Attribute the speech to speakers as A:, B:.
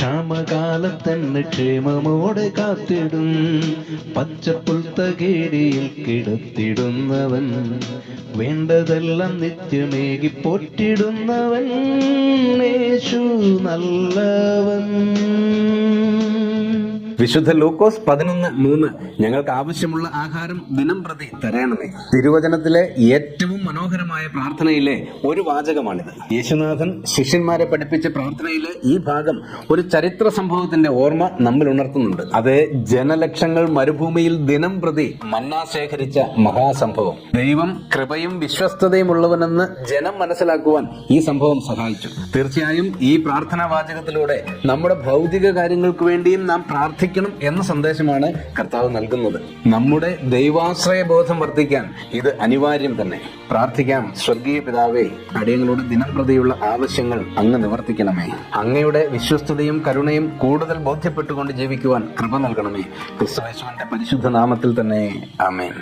A: ക്ഷാമകാലത്തന്നെ ക്ഷേമമോടെ കാത്തിടും. പച്ചപ്പുൽത്തകേടിയിൽ കിടത്തിടുന്നവൻ വേണ്ടതെല്ലാം നിത്യമേകി പോറ്റിടുന്നവൻ യേശു നല്ലവൻ.
B: വിശുദ്ധ ലൂക്കോസ് പതിനൊന്ന് മൂന്ന് ഞങ്ങൾക്ക് ആവശ്യമുള്ള ആഹാരം ദിനം പ്രതി തരണമേ. തിരുവചനത്തിലെ ഏറ്റവും മനോഹരമായ പ്രാർത്ഥനയിലെ ഒരു വാചകമാണിത്. യേശുനാഥൻ ശിഷ്യന്മാരെ പഠിപ്പിച്ച പ്രാർത്ഥനയിലെ ഈ ഭാഗം ഒരു ചരിത്ര സംഭവത്തിന്റെ ഓർമ്മ നമ്മിൽ ഉണർത്തുന്നുണ്ട്. അത് ജനലക്ഷങ്ങൾ മരുഭൂമിയിൽ ദിനം പ്രതി മന്ന ശേഖരിച്ച മഹാസംഭവം. ദൈവം കൃപയും വിശ്വസ്തതയും ഉള്ളവനെന്ന് ജനം മനസ്സിലാക്കുവാൻ ഈ സംഭവം സഹായിച്ചു. തീർച്ചയായും ഈ പ്രാർത്ഥനാ വാചകത്തിലൂടെ നമ്മുടെ ഭൗതിക കാര്യങ്ങൾക്ക് വേണ്ടിയും നാം പ്രാർത്ഥിക്കണം എന്ന സന്ദേശമാണ് കർത്താവ് നൽകുന്നത്. നമ്മുടെ ദൈവാശ്രയ ബോധം വർദ്ധിക്കാൻ ഇത് അനിവാര്യം തന്നെ. പ്രാർത്ഥിക്കാം. സ്വർഗീയ പിതാവേ അടിയങ്ങളോട് ദിനം പ്രതിയുള്ള ആവശ്യങ്ങൾ അങ്ങ് നിവർത്തിക്കണമേ. അങ്ങയുടെ വിശ്വസ്തതയും കരുണയും കൂടുതൽ ബോധ്യപ്പെട്ടുകൊണ്ട് ജീവിക്കുവാൻ കൃപ നൽകണമേ. ക്രിസ്തുവേശുവിന്റെ പരിശുദ്ധ നാമത്തിൽ തന്നെ. ആമേൻ.